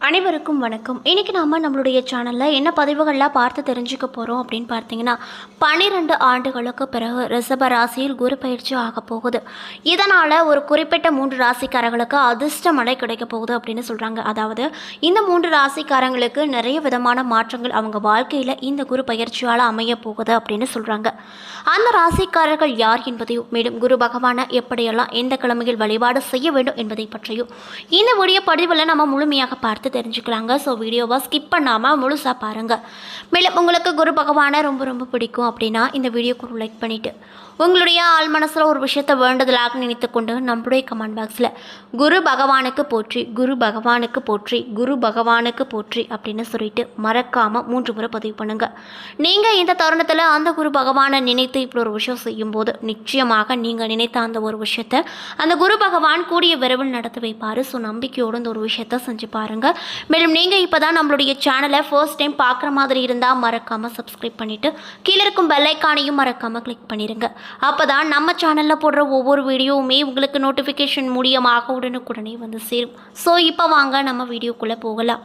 அனைவருக்கும் வணக்கம். இன்றைக்கி நாம் நம்மளுடைய சேனலில் என்ன பதிவுகள்லாம் பார்த்து தெரிஞ்சுக்க போகிறோம் அப்படின்னு பார்த்தீங்கன்னா பன்னிரெண்டு ஆண்டுகளுக்கு பிறகு ரிஷப ராசியில் குரு பயிற்சி ஆக போகுது. இதனால் ஒரு குறிப்பிட்ட மூன்று ராசிக்காரர்களுக்கு அதிர்ஷ்ட மழை கிடைக்க போகுது அப்படின்னு சொல்கிறாங்க அதாவது இந்த மூன்று ராசிக்காரங்களுக்கு நிறைய விதமான மாற்றங்கள் அவங்க வாழ்க்கையில் இந்த குரு பயிற்சியால் அமைய போகுது அப்படின்னு சொல்கிறாங்க அந்த ராசிக்காரர்கள் யார் என்பதையும் மேலும் குரு பகவானை எப்படியெல்லாம் எந்த கிழமையில் வழிபாடு செய்ய வேண்டும் என்பதை பற்றியும் இந்த வீடியோ பதிவில் நம்ம முழுமையாக பார்த்து தெரிஞ்சுக்கலாங்க. ஸோ வீடியோவை ஸ்கிப் பண்ணாமல் முழுசாக பாருங்கள் மேலும் உங்களுக்கு குரு பகவானை ரொம்ப ரொம்ப பிடிக்கும் அப்படின்னா இந்த வீடியோக்கு லைக் பண்ணிவிட்டு உங்களுடைய ஆள் மனசில் ஒரு விஷயத்தை வேண்டுதலாக நினைத்து கொண்டு நம்மளுடைய கமெண்ட் பாக்ஸில் குரு பகவானுக்கு போற்றி குரு பகவானுக்கு போற்றி குரு பகவானுக்கு போற்றி அப்படின்னு சொல்லிட்டு மறக்காமல் மூன்று முறை பதிவு பண்ணுங்கள் நீங்கள் இந்த தருணத்தில் அந்த குரு பகவானை நினைத்து இப்படி ஒரு விஷயம் செய்யும்போது நிச்சயமாக நீங்கள் நினைத்த அந்த ஒரு விஷயத்தை அந்த குரு பகவான் கூடிய விரைவில் நடத்தி வைப்பார். ஸோ நம்பிக்கையோடு இந்த ஒரு விஷயத்தை செஞ்சு பாருங்கள் மேலும் நீங்கள் இப்போ தான் நம்மளுடைய சேனலை ஃபர்ஸ்ட் டைம் பார்க்குற மாதிரி இருந்தால் மறக்காமல் சப்ஸ்கிரைப் பண்ணிவிட்டு கீழே இருக்கும் பெல்லைக்கானையும் மறக்காமல் கிளிக் பண்ணிடுங்க அப்போ தான் நம்ம சேனலில் போடுற ஒவ்வொரு வீடியோவுமே உங்களுக்கு நோட்டிஃபிகேஷன் மூலியமாக உடனுக்குடனே வந்து சேரும். ஸோ இப்போ வாங்க நம்ம வீடியோக்குள்ளே போகலாம்.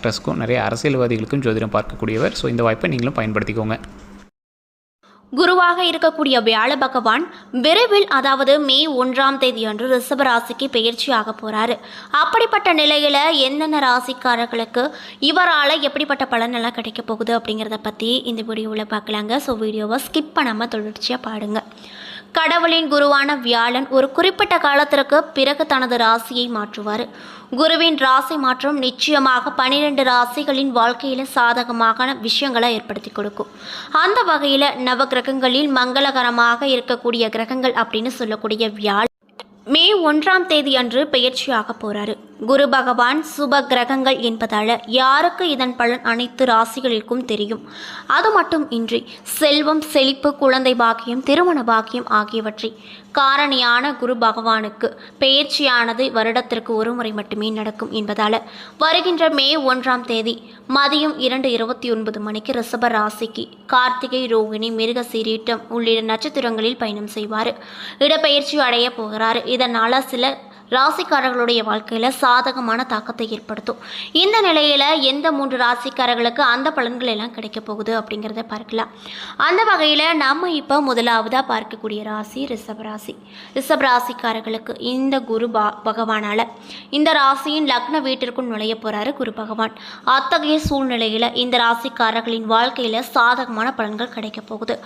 ஆக்ட்ரஸ்க்கும் நிறைய அரசியல்வாதிகளுக்கும் ஜோதிடம் பார்க்கக்கூடியவர். ஸோ இந்த வாய்ப்பை நீங்களும் பயன்படுத்திக்கோங்க. குருவாக இருக்கக்கூடிய வியாழ பகவான் விரைவில் அதாவது மே ஒன்றாம் தேதி அன்று ரிஷப ராசிக்கு பயிற்சியாக போகிறாரு அப்படிப்பட்ட நிலையில் என்னென்ன ராசிக்காரர்களுக்கு இவரால் எப்படிப்பட்ட பலனெல்லாம் கிடைக்க போகுது அப்படிங்கிறத பற்றி இந்த வீடியோவில் பார்க்கலாங்க. ஸோ வீடியோவை ஸ்கிப் பண்ணாமல் தொடர்ச்சியாக பாடுங்கள் கடவுளின் குருவான வியாழன் ஒரு குறிப்பிட்ட காலத்திற்கு பிறகு தனது ராசியை மாற்றுவார். குருவின் ராசி மாற்றம் நிச்சயமாக பனிரெண்டு ராசிகளின் வாழ்க்கையில் சாதகமான விஷயங்களை ஏற்படுத்தி கொடுக்கும். அந்த வகையில் நவ கிரகங்களில் மங்களகரமாக இருக்கக்கூடிய கிரகங்கள் அப்படின்னு சொல்லக்கூடிய வியாழ் மே ஒன்றாம் தேதி அன்று பெயர்ச்சியாக போறாரு. குரு பகவான் சுப கிரகங்கள் என்பதால யாருக்கு இதன் பலன் அனைத்து ராசிகளுக்கும் தெரியும்? அது மட்டும் இன்றி செல்வம் செழிப்பு குழந்தை பாக்கியம் திருமண பாக்கியம் ஆகியவற்றை காரணியான குரு பகவானுக்கு பெயர்ச்சியானது வருடத்திற்கு ஒரு முறை மட்டுமே நடக்கும் என்பதால வருகின்ற மே ஒன்றாம் தேதி மதியம் இரண்டு இருபத்தி ஒன்பது மணிக்கு ரிஷப ராசிக்கு கார்த்திகை ரோகிணி மிருக சீரீட்டம் உள்ளிட்ட நட்சத்திரங்களில் பயணம் செய்வார். இடப்பெயர்ச்சி அடைய போகிறார். இதனால் சில ராசிக்காரர்களுடைய வாழ்க்கையில் சாதகமான தாக்கத்தை ஏற்படுத்தும். இந்த நிலையில் எந்த மூன்று ராசிக்காரர்களுக்கு அந்த பலன்கள் எல்லாம் கிடைக்க போகுது அப்படிங்கிறத பார்க்கலாம். அந்த வகையில் நம்ம இப்போ முதலாவதாக பார்க்கக்கூடிய ராசி ரிஷப ராசி. ரிஷப ராசிக்காரர்களுக்கு இந்த குரு பா பகவானால் இந்த ராசியின் லக்ன வீட்டிற்குள் நுழைய போகிறாரு குரு பகவான். அத்தகைய சூழ்நிலையில் இந்த ராசிக்காரர்களின் வாழ்க்கையில் சாதகமான பலன்கள் கிடைக்க போகுது.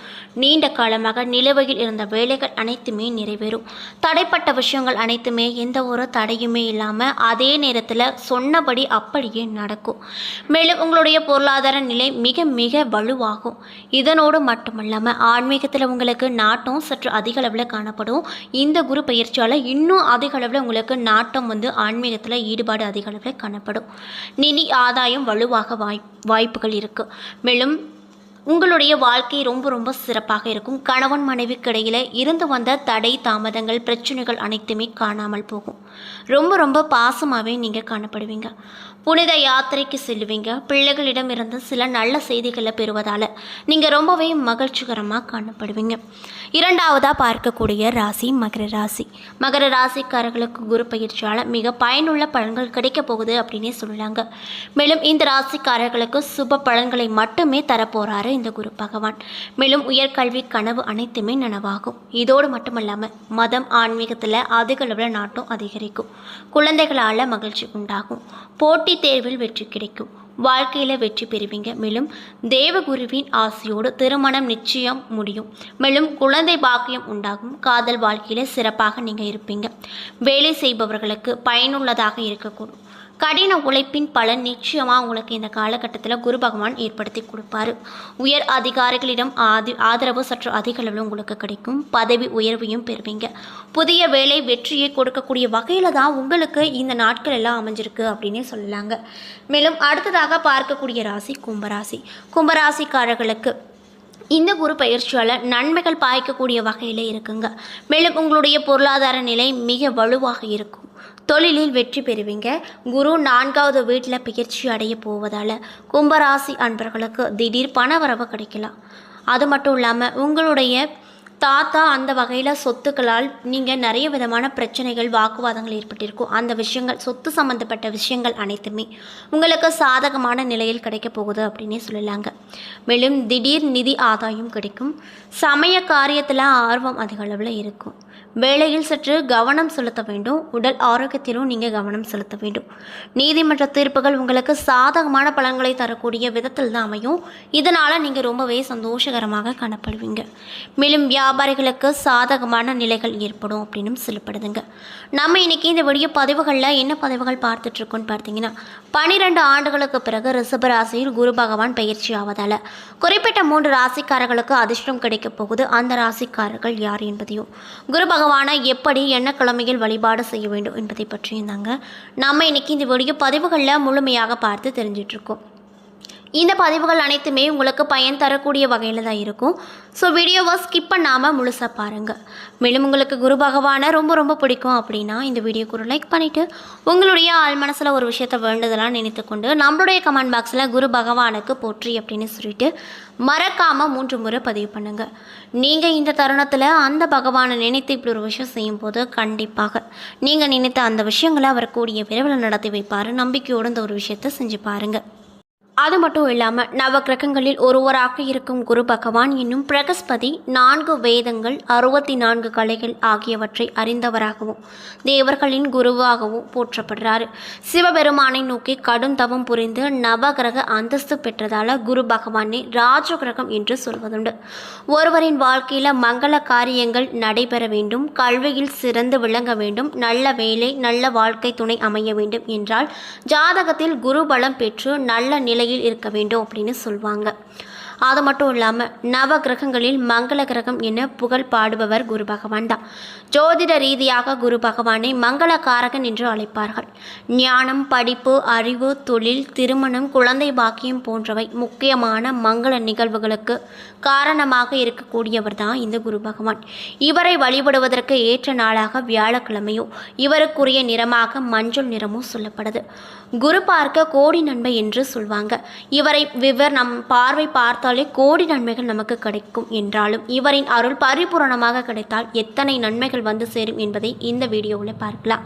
நீண்ட காலமாக நிலுவையில் இருந்த வேலைகள் அனைத்துமே நிறைவேறும். தடைப்பட்ட விஷயங்கள் அனைத்துமே எந்த ஒரு தடையுமே இல்லாமல் அதே நேரத்தில் சொன்னபடி அப்படியே நடக்கும். மேலும் உங்களுடைய பொருளாதார நிலை மிக மிக வலுவாகும். இதனோடு மட்டுமல்லாமல் ஆன்மீகத்தில் உங்களுக்கு நாட்டம் சற்று அதிக அளவில் காணப்படும். இந்த குரு பயிற்சியால் இன்னும் அதிக அளவில் உங்களுக்கு நாட்டம் வந்து ஆன்மீகத்தில் ஈடுபாடு அதிக அளவில் காணப்படும். நிதி ஆதாயம் வலுவாக வாய் வாய்ப்புகள் இருக்குது மேலும் உங்களுடைய வாழ்க்கை ரொம்ப ரொம்ப சிறப்பாக இருக்கும். கணவன் மனைவிக்கு இடையில் இருந்து வந்த தடை தாமதங்கள் பிரச்சனைகள் அனைத்துமே காணாமல் போகும். ரொம்ப ரொம்ப பாசமாகவே நீங்கள் காணப்படுவீங்க. புனித யாத்திரைக்கு செல்லுவீங்க. பிள்ளைகளிடம் இருந்து சில நல்ல செய்திகளை பெறுவதால் நீங்கள் ரொம்பவே மகிழ்ச்சிகரமாக காணப்படுவீங்க. இரண்டாவதாக பார்க்கக்கூடிய ராசி மகர ராசி. மகர ராசிக்காரர்களுக்கு குரு பயிற்சியால் மிக பயனுள்ள பலன்கள் கிடைக்க போகுது அப்படின்னே சொல்லலாங்க. மேலும் இந்த ராசிக்காரர்களுக்கு சுப பலன்களை மட்டுமே தரப்போகிறாரு இந்த குரு பகவான். மேலும் உயர்கல்வி கனவு அனைத்துமே நனவாகும். இதோடு மட்டுமல்லாமல் மதம் ஆன்மீகத்தில் அதிக அளவில் நாட்டம் அதிகரிக்கும். குழந்தைகளால் மகிழ்ச்சி உண்டாகும். போட்டித் தேர்வில் வெற்றி கிடைக்கும். வாழ்க்கையில் வெற்றி பெறுவீங்க. மேலும் தேவகுருவின் ஆசையோடு திருமணம் நிச்சயம் முடியும். மேலும் குழந்தை பாக்கியம் உண்டாகும். காதல் வாழ்க்கையில் சிறப்பாக நீங்கள் இருப்பீங்க. வேலை செய்பவர்களுக்கு பயனுள்ளதாக இருக்கக்கூடும். கடின உழைப்பின் பலன் நிச்சயமாக உங்களுக்கு இந்த காலகட்டத்தில் குரு பகவான் ஏற்படுத்தி கொடுப்பாரு. உயர் அதிகாரிகளிடம் ஆதி ஆதரவு சற்று அதிக அளவில் உங்களுக்கு கிடைக்கும். பதவி உயர்வையும் பெறுவீங்க. புதிய வேலை வெற்றியை கொடுக்கக்கூடிய வகையில் தான் உங்களுக்கு இந்த நாட்கள் எல்லாம் அமைஞ்சிருக்கு அப்படின்னே சொல்லலாங்க. மேலும் அடுத்ததாக பார்க்கக்கூடிய ராசி கும்பராசி. கும்பராசிக்காரர்களுக்கு இந்த குரு பயிற்சியால் நன்மைகள் பாய்க்கக்கூடிய வகையில் இருக்குங்க. மேலும் உங்களுடைய பொருளாதார நிலை மிக வலுவாக இருக்கும். தொழிலில் வெற்றி பெறுவீங்க. குரு நான்காவது வீட்டில் பயிற்சி அடைய போவதால் கும்பராசி அன்பர்களுக்கு திடீர் பணவரவு கிடைக்கலாம். அது மட்டும் இல்லாமல் உங்களுடைய தாத்தா அந்த வகையில் சொத்துக்களால் நீங்கள் நிறைய விதமான பிரச்சனைகள் வாக்குவாதங்கள் ஏற்பட்டிருக்கும். அந்த விஷயங்கள் சொத்து சம்மந்தப்பட்ட விஷயங்கள் அனைத்துமே உங்களுக்கு சாதகமான நிலையில் கிடைக்க போகுது அப்படின்னே சொல்லலாங்க. மேலும் திடீர் நிதி ஆதாயம் கிடைக்கும். சமய காரியத்தில் ஆர்வம் அதிக அளவில் இருக்கும். வேலையில் சற்று கவனம் செலுத்த வேண்டும். உடல் ஆரோக்கியத்திலும் நீங்கள் கவனம் செலுத்த வேண்டும். நீதிமன்ற தீர்ப்புகள் உங்களுக்கு சாதகமான பலன்களை தரக்கூடிய விதத்தில் தான் அமையும். இதனால் நீங்கள் ரொம்பவே சந்தோஷகரமாக காணப்படுவீங்க. மேலும் வியாபாரிகளுக்கு சாதகமான நிலைகள் ஏற்படும் அப்படின்னும் சொல்லப்படுதுங்க. நம்ம இன்னைக்கு இந்த வீடியோ பதிவுகளில் என்ன பதிவுகள் பார்த்துட்ருக்கோன்னு பார்த்தீங்கன்னா பனிரெண்டு ஆண்டுகளுக்கு பிறகு ரிஷப ராசியில் குரு பகவான் பயிற்சி ஆவதால் குறிப்பிட்ட மூன்று ராசிக்காரர்களுக்கு அதிர்ஷ்டம் கிடைக்கப் போகுது. அந்த ராசிக்காரர்கள் யார் என்பதையும் குரு பகவானை எப்படி என்ன கிழமையில் வழிபாடு செய்ய வேண்டும் என்பதை பற்றியும் தாங்க நம்ம இன்னைக்கு இந்த வீடியோ பதிவுகளில் முழுமையாக பார்த்து தெரிஞ்சிட்ருக்கோம். இந்த பதிவுகள் அனைத்துமே உங்களுக்கு பயன் தரக்கூடிய வகையில் தான் இருக்கும். ஸோ வீடியோவை ஸ்கிப் பண்ணாமல் முழுசாக பாருங்கள் மேலும் உங்களுக்கு குரு பகவானை ரொம்ப ரொம்ப பிடிக்கும் அப்படின்னா இந்த வீடியோக்கு ஒரு லைக் பண்ணிவிட்டு உங்களுடைய ஆள் மனசில் ஒரு விஷயத்தை வேண்டுதெல்லாம் நினைத்துக்கொண்டு நம்மளுடைய கமெண்ட் பாக்ஸில் குரு பகவானுக்கு போற்றி அப்படின்னு சொல்லிட்டு மறக்காமல் மூன்று முறை பதிவு பண்ணுங்கள் நீங்கள் இந்த தருணத்தில் அந்த பகவானை நினைத்து இப்படி ஒரு விஷயம் செய்யும்போது கண்டிப்பாக நீங்கள் நினைத்த அந்த விஷயங்களை அவர் கூடிய விரைவில் நடத்தி வைப்பார். நம்பிக்கையோடு இந்த ஒரு விஷயத்தை செஞ்சு பாருங்கள் அது மட்டும் இல்லாமல் நவ கிரகங்களில் ஒருவராக இருக்கும் குரு பகவான் என்னும் பிரகஸ்பதி நான்கு வேதங்கள் அறுபத்தி நான்கு கலைகள் ஆகியவற்றை அறிந்தவராகவும் தேவர்களின் குருவாகவும் போற்றப்படுறாரு. சிவபெருமானை நோக்கி கடும் தவம் புரிந்து நவகிரக அந்தஸ்து பெற்றதால குரு பகவானை ராஜ கிரகம் என்று சொல்வதுண்டு. ஒருவரின் வாழ்க்கையில் மங்கள காரியங்கள் நடைபெற வேண்டும் கல்வியில் சிறந்து விளங்க வேண்டும் நல்ல வேலை நல்ல வாழ்க்கை துணை அமைய வேண்டும் என்றால் ஜாதகத்தில் குரு பலம் பெற்று நல்ல நிலை நிலையில் இருக்க வேண்டும் அப்படின்னு சொல்லுவாங்க அது மட்டும் இல்லாமல் நவ கிரகங்களில் மங்கள கிரகம் என புகழ் பாடுபவர் குரு பகவான் தான். ஜோதிட ரீதியாக குரு பகவானை மங்களகாரகன் என்று அழைப்பார்கள். ஞானம் படிப்பு அறிவு தொழில் திருமணம் குழந்தை பாக்கியம் போன்றவை முக்கியமான மங்கள நிகழ்வுகளுக்கு காரணமாக இருக்கக்கூடியவர் தான் இந்த குரு பகவான். இவரை வழிபடுவதற்கு ஏற்ற நாளாக வியாழக்கிழமையோ இவருக்குரிய நிறமாக மஞ்சள் நிறமும் சொல்லப்படுது. குரு பார்க்க கோடி நன்மை என்று சொல்வாங்க. இவரை விவர் நம் பார்வை பார்த்த பார்த்தாலே கோடி நன்மைகள் நமக்கு கிடைக்கும் என்றாலும் இவரின் அருள் பரிபூரணமாக கிடைத்தால் எத்தனை நன்மைகள் வந்து சேரும் என்பதை இந்த வீடியோவில் பார்க்கலாம்.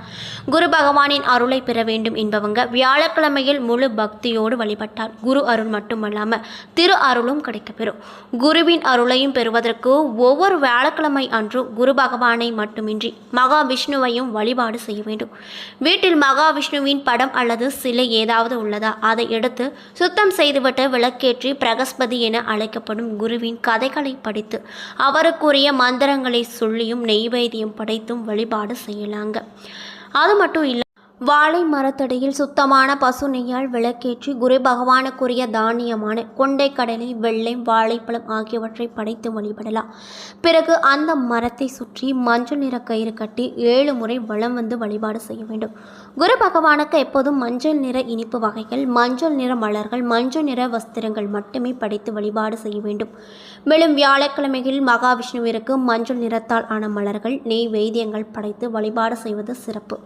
குரு பகவானின் அருளை பெற வேண்டும் என்பவங்க வியாழக்கிழமையில் முழு பக்தியோடு வழிபட்டால் குரு அருள் மட்டுமல்லாமல் திரு அருளும் கிடைக்கப்பெறும். குருவின் அருளையும் பெறுவதற்கு ஒவ்வொரு வியாழக்கிழமை அன்று குரு பகவானை மட்டுமின்றி மகாவிஷ்ணுவையும் வழிபாடு செய்ய வேண்டும். வீட்டில் மகாவிஷ்ணுவின் படம் அல்லது சிலை ஏதாவது உள்ளதா? அதை எடுத்து சுத்தம் செய்துவிட்டு விளக்கேற்றி பிரகஸ்பதி என அழைக்கப்படும் குருவின் கதைகளை படித்து அவருக்குரிய மந்திரங்களை சொல்லியும் நெய்வேத்தியம் படைத்தும் வழிபாடு செய்யலாங்க. அது மட்டும் இல்லை வாழை மரத்தடியில் சுத்தமான பசு நெய்யால் விளக்கேற்றி குரு பகவானுக்குரிய தானியமான கொண்டைக்கடலை வெள்ளை வாழைப்பழம் ஆகியவற்றை படைத்து வழிபடலாம். பிறகு அந்த மரத்தை சுற்றி மஞ்சள் நிற கயிறு கட்டி ஏழு முறை வளம் வந்து வழிபாடு செய்ய வேண்டும். குரு பகவானுக்கு எப்போதும் மஞ்சள் நிற இனிப்பு வகைகள் மஞ்சள் நிற மலர்கள் மஞ்சள் நிற வஸ்திரங்கள் மட்டுமே படைத்து வழிபாடு செய்ய வேண்டும். மேலும் வியாழக்கிழமைகளில் மகாவிஷ்ணுவிற்கு மஞ்சள் நிறத்தால் ஆன மலர்கள் நெய் வைத்தியங்கள் படைத்து வழிபாடு செய்வது சிறப்பு.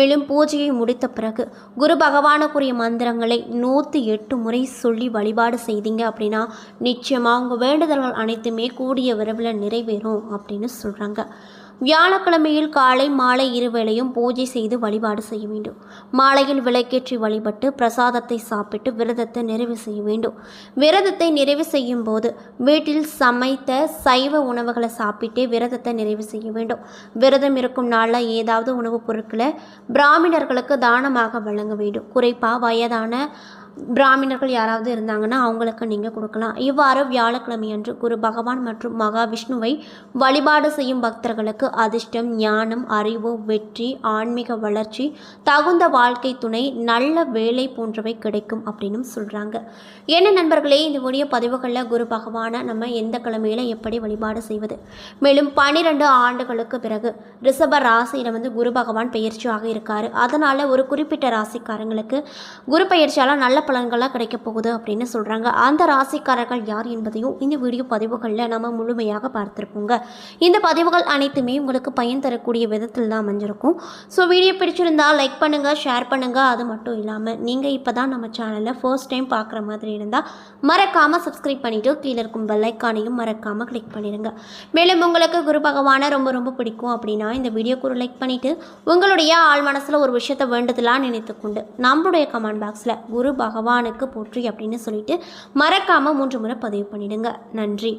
மேலும் பூஜை பூஜையை முடித்த பிறகு குரு பகவானுக்குரிய மந்திரங்களை நூற்றி எட்டு முறை சொல்லி வழிபாடு செய்தீங்க அப்படின்னா நிச்சயமாக உங்கள் வேண்டுதல்கள் அனைத்துமே கூடிய விரைவில் நிறைவேறும் அப்படின்னு சொல்கிறாங்க வியாழக்கிழமையில் காலை மாலை இருவேளையும் பூஜை செய்து வழிபாடு செய்ய வேண்டும். மாலையில் விளக்கேற்றி வழிபட்டு பிரசாதத்தை சாப்பிட்டு விரதத்தை நிறைவு செய்ய வேண்டும். விரதத்தை நிறைவு செய்யும் போது வீட்டில் சமைத்த சைவ உணவுகளை சாப்பிட்டே விரதத்தை நிறைவு செய்ய வேண்டும். விரதம் இருக்கும் நாளில் ஏதாவது உணவுப் பொருட்களை பிராமணர்களுக்கு தானமாக வழங்க வேண்டும். குறிப்பாக வயதான பிராமணர்கள் யாராவது இருந்தாங்கன்னா அவங்களுக்கு நீங்கள் கொடுக்கலாம். இவ்வாறு வியாழக்கிழமை அன்று குரு பகவான் மற்றும் மகாவிஷ்ணுவை வழிபாடு செய்யும் பக்தர்களுக்கு அதிர்ஷ்டம் ஞானம் அறிவு வெற்றி ஆன்மீக வளர்ச்சி தகுந்த வாழ்க்கை துணை நல்ல வேலை போன்றவை கிடைக்கும் அப்படின்னு சொல்கிறாங்க என்ன நண்பர்களே இந்த வீடியோ பதிவுகளில் குரு பகவானை நம்ம எந்த கிழமையில் எப்படி வழிபாடு செய்வது? மேலும் பன்னிரெண்டு ஆண்டுகளுக்கு பிறகு ரிஷப ராசியில் வந்து குரு பகவான் பெயர்ச்சியாக இருக்கார். அதனால் ஒரு குறிப்பிட்ட ராசிக்காரங்களுக்கு குரு பயிற்சியால் நல்ல பலன்களாக கிடைக்க போகுது அப்படின்னு சொல்கிறாங்க அந்த ராசிக்காரர்கள் யார் என்பதையும் இந்த வீடியோ பதிவுகளில் நம்ம முழுமையாக பார்த்துருப்போங்க. இந்த பதிவுகள் அனைத்துமே உங்களுக்கு பயன் தரக்கூடிய விதத்தில் தான் அமைஞ்சிருக்கும். ஸோ வீடியோ பிடிச்சிருந்தா லைக் பண்ணுங்கள் ஷேர் பண்ணுங்கள் அது மட்டும் இல்லாமல் நீங்கள் இப்போ தான் நம்ம சேனலில் ஃபர்ஸ்ட் டைம் பார்க்குற மாதிரி இருந்தால் மறக்காமல் சப்ஸ்கிரைப் பண்ணிவிட்டு கீழே இருக்கும் பெல்லைக்கானையும் மறக்காமல் கிளிக் பண்ணிடுங்க மேலும் உங்களுக்கு குரு பகவானை ரொம்ப ரொம்ப பிடிக்கும் அப்படின்னா இந்த வீடியோக்கு ஒரு லைக் பண்ணிவிட்டு உங்களுடைய ஆள் மனசில் ஒரு விஷயத்தை வேண்டுதலாக நினைத்துக்கொண்டு நம்மளுடைய கமெண்ட் பாக்ஸில் குரு பகவானுக்கு போற்றி அப்படின்னு சொல்லிட்டு மறக்காமல் மூன்று முறை பதிவு பண்ணிடுங்க. நன்றி.